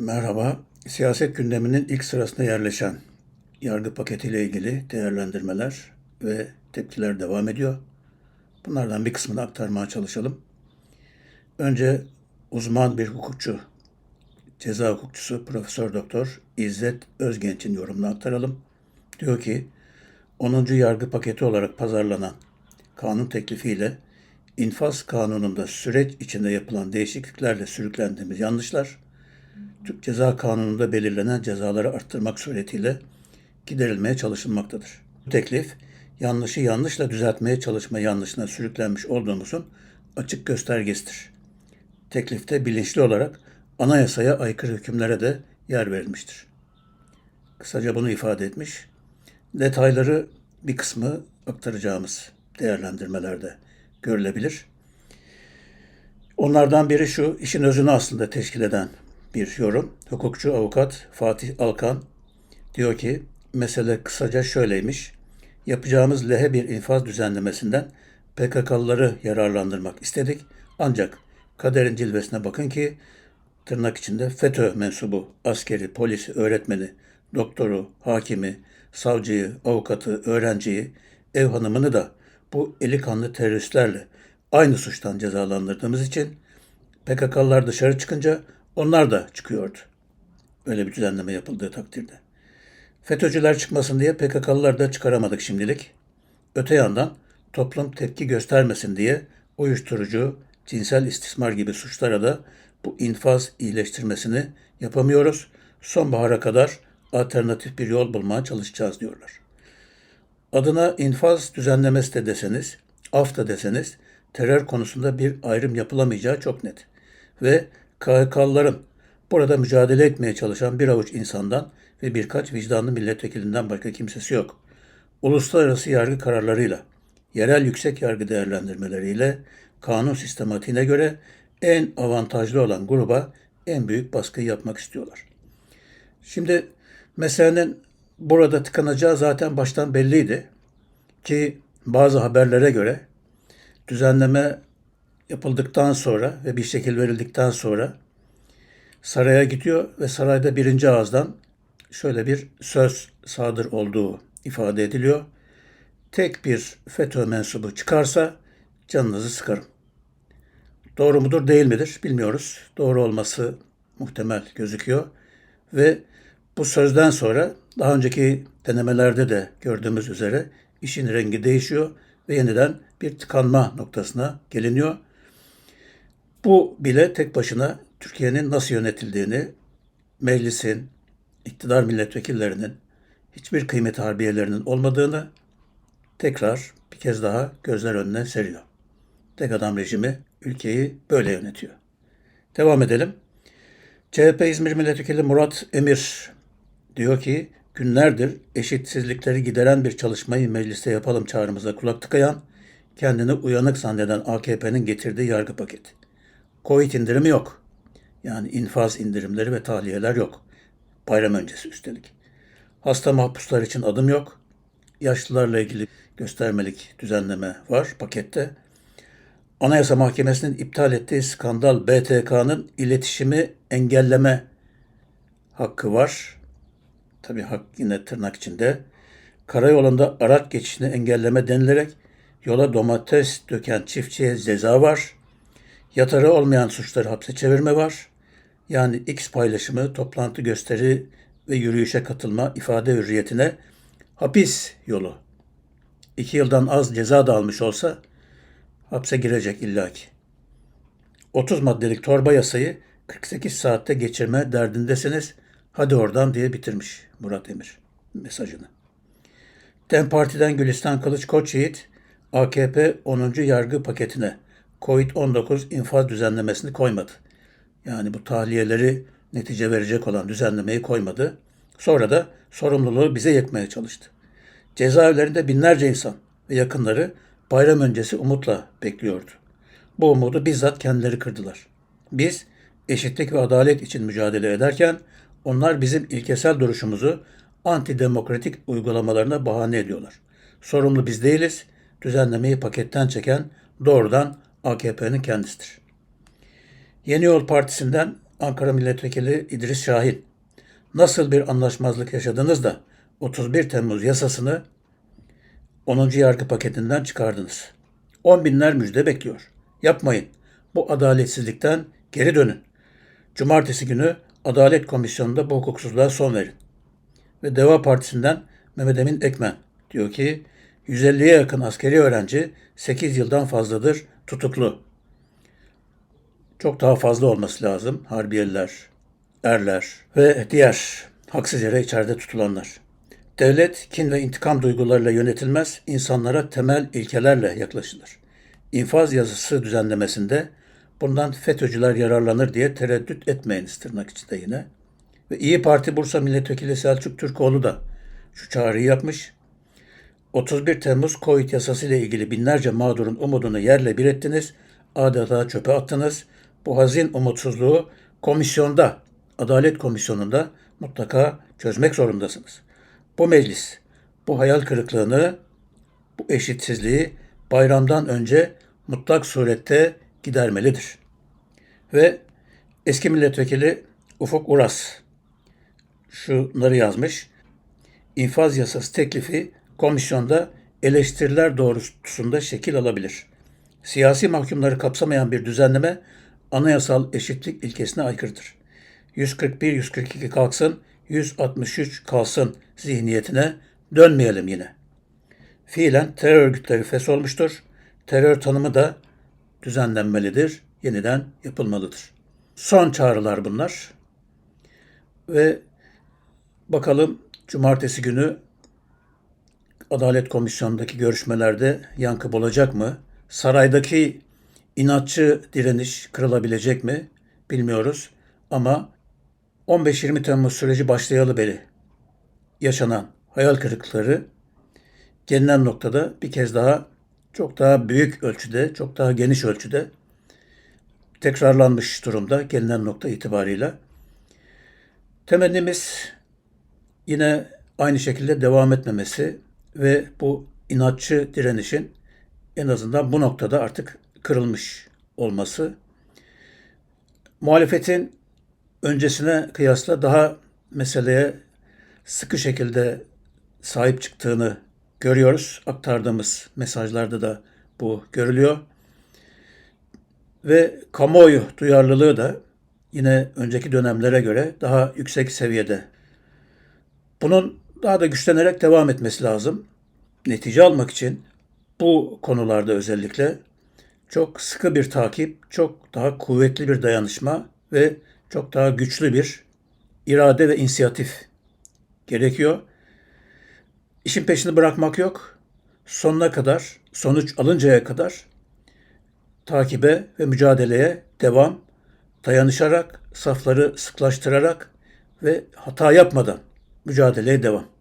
Merhaba. Siyaset gündeminin ilk sırasına yerleşen yargı paketiyle ilgili değerlendirmeler ve tepkiler devam ediyor. Bunlardan bir kısmını aktarmaya çalışalım. Önce uzman bir hukukçu, ceza hukukçusu Profesör Doktor İzzet Özgenç'in yorumunu aktaralım. Diyor ki 10. yargı paketi olarak pazarlanan kanun teklifiyle infaz kanununda süreç içinde yapılan değişikliklerle sürüklendiğimiz yanlışlar Türk Ceza Kanunu'nda belirlenen cezaları arttırmak suretiyle giderilmeye çalışılmaktadır. Bu teklif yanlışı yanlışla düzeltmeye çalışma yanlışına sürüklenmiş olduğumuzun açık göstergesidir. Teklifte bilinçli olarak anayasaya aykırı hükümlere de yer verilmiştir. Kısaca bunu ifade etmiş. Detayları bir kısmı aktaracağımız değerlendirmelerde görülebilir. Onlardan biri şu, işin özünü aslında teşkil eden bir yorum. Hukukçu avukat Fatih Alkan diyor ki, mesele kısaca şöyleymiş. Yapacağımız lehe bir infaz düzenlemesinden PKK'lıları yararlandırmak istedik. Ancak kaderin cilvesine bakın ki tırnak içinde FETÖ mensubu, askeri, polisi, öğretmeni, doktoru, hakimi, savcıyı, avukatı, öğrenciyi, ev hanımını da bu eli kanlı teröristlerle aynı suçtan cezalandırdığımız için PKK'lılar dışarı çıkınca onlar da çıkıyordu. Öyle bir düzenleme yapıldığı takdirde. FETÖ'cüler çıkmasın diye PKK'lılar da çıkaramadık şimdilik. Öte yandan toplum tepki göstermesin diye uyuşturucu, cinsel istismar gibi suçlara da bu infaz iyileştirmesini yapamıyoruz. Sonbahara kadar alternatif bir yol bulmaya çalışacağız diyorlar. Adına infaz düzenlemesi de deseniz, af da deseniz terör konusunda bir ayrım yapılamayacağı çok net. Ve KHK'lıların burada mücadele etmeye çalışan bir avuç insandan ve birkaç vicdanlı milletvekilinden başka kimsesi yok. Uluslararası yargı kararlarıyla, yerel yüksek yargı değerlendirmeleriyle, kanun sistematiğine göre en avantajlı olan gruba en büyük baskıyı yapmak istiyorlar. Şimdi meselenin burada tıkanacağı zaten baştan belliydi. Ki bazı haberlere göre düzenleme yapıldıktan sonra ve bir şekil verildikten sonra saraya gidiyor ve sarayda birinci ağızdan şöyle bir söz sadır olduğu ifade ediliyor. Tek bir FETÖ mensubu çıkarsa canınızı sıkarım. Doğru mudur değil midir bilmiyoruz. Doğru olması muhtemel gözüküyor. Ve bu sözden sonra daha önceki denemelerde de gördüğümüz üzere işin rengi değişiyor ve yeniden bir tıkanma noktasına geliniyor. Bu bile tek başına Türkiye'nin nasıl yönetildiğini, meclisin, iktidar milletvekillerinin hiçbir kıymet harbiyelerinin olmadığını tekrar bir kez daha gözler önüne seriyor. Tek adam rejimi ülkeyi böyle yönetiyor. Devam edelim. CHP İzmir Milletvekili Murat Emir diyor ki günlerdir eşitsizlikleri gideren bir çalışmayı mecliste yapalım çağrımıza kulak tıkayan, kendini uyanık zanneden AKP'nin getirdiği yargı paketi. Covid indirimi yok. Yani infaz indirimleri ve tahliyeler yok. Bayram öncesi üstelik. Hasta mahpuslar için adım yok. Yaşlılarla ilgili göstermelik düzenleme var pakette. Anayasa Mahkemesi'nin iptal ettiği skandal BTK'nın iletişimi engelleme hakkı var. Tabi hak yine tırnak içinde. Karayolunda araç geçişini engelleme denilerek yola domates döken çiftçiye ceza var. Yatarı olmayan suçları hapse çevirme var. Yani X paylaşımı, toplantı gösteri ve yürüyüşe katılma ifade hürriyetine hapis yolu. İki yıldan az ceza da almış olsa hapse girecek illaki. 30 maddelik torba yasayı 48 saatte geçirme derdindesiniz. Hadi oradan diye bitirmiş Murat Emir mesajını. DEM Parti'den Gülistan Kılıç Koçyiğit AKP 10. yargı paketine COVID-19 infaz düzenlemesini koymadı. Yani bu tahliyeleri netice verecek olan düzenlemeyi koymadı. Sonra da sorumluluğu bize yıkmaya çalıştı. Cezaevlerinde binlerce insan ve yakınları bayram öncesi umutla bekliyordu. Bu umudu bizzat kendileri kırdılar. Biz eşitlik ve adalet için mücadele ederken onlar bizim ilkesel duruşumuzu antidemokratik uygulamalarına bahane ediyorlar. Sorumlu biz değiliz. Düzenlemeyi paketten çeken doğrudan AKP'nin kendisidir. Yeni Yol Partisi'nden Ankara Milletvekili İdris Şahin. Nasıl bir anlaşmazlık yaşadınız da 31 Temmuz yasasını 10. yargı paketinden çıkardınız. 10 binler müjde bekliyor. Yapmayın. Bu adaletsizlikten geri dönün. Cumartesi günü Adalet Komisyonu'nda bu hukuksuzluğa son verin. Ve Deva Partisi'nden Mehmet Emin Ekmen diyor ki 150'ye yakın askeri öğrenci 8 yıldan fazladır tutuklu. Çok daha fazla olması lazım. Harbiyeliler, erler ve diğer haksız yere içeride tutulanlar. Devlet kin ve intikam duygularıyla yönetilmez, insanlara temel ilkelerle yaklaşılır. İnfaz yazısı düzenlemesinde bundan FETÖ'cüler yararlanır diye tereddüt etmeyiniz tırnak içinde yine. Ve İyi Parti Bursa Milletvekili Selçuk Türkoğlu da şu çağrıyı yapmış. 31 Temmuz Covid yasası ile ilgili binlerce mağdurun umudunu yerle bir ettiniz. Adeta çöpe attınız. Bu hazin umutsuzluğu komisyonda, Adalet Komisyonu'nda mutlaka çözmek zorundasınız. Bu meclis bu hayal kırıklığını, bu eşitsizliği bayramdan önce mutlak surette gidermelidir. Ve eski milletvekili Ufuk Uras şunları yazmış. İnfaz yasası teklifi komisyonda eleştiriler doğrultusunda şekil alabilir. Siyasi mahkumları kapsamayan bir düzenleme anayasal eşitlik ilkesine aykırıdır. 141-142 kalksın, 163 kalsın zihniyetine dönmeyelim yine. Fiilen terör örgütleri olmuştur. Terör tanımı da düzenlenmelidir, yeniden yapılmalıdır. Son çağrılar bunlar. Ve bakalım cumartesi günü Adalet Komisyonu'ndaki görüşmelerde yankı bulacak mı? Saraydaki inatçı direniş kırılabilecek mi? Bilmiyoruz. Ama 15-20 Temmuz süreci başlayalı beri yaşanan hayal kırıklıkları gelinen noktada bir kez daha çok daha büyük ölçüde, çok daha geniş ölçüde tekrarlanmış durumda gelinen nokta itibarıyla. Temennimiz yine aynı şekilde devam etmemesi ve bu inatçı direnişin en azından bu noktada artık kırılmış olması. Muhalefetin öncesine kıyasla daha meseleye sıkı şekilde sahip çıktığını görüyoruz. Aktardığımız mesajlarda da bu görülüyor. Ve kamuoyu duyarlılığı da yine önceki dönemlere göre daha yüksek seviyede. Bunun daha da güçlenerek devam etmesi lazım. Netice almak için bu konularda özellikle çok sıkı bir takip, çok daha kuvvetli bir dayanışma ve çok daha güçlü bir irade ve inisiyatif gerekiyor. İşin peşini bırakmak yok. Sonuna kadar, sonuç alıncaya kadar takibe ve mücadeleye devam, dayanışarak, safları sıklaştırarak ve hata yapmadan mücadeleye devam.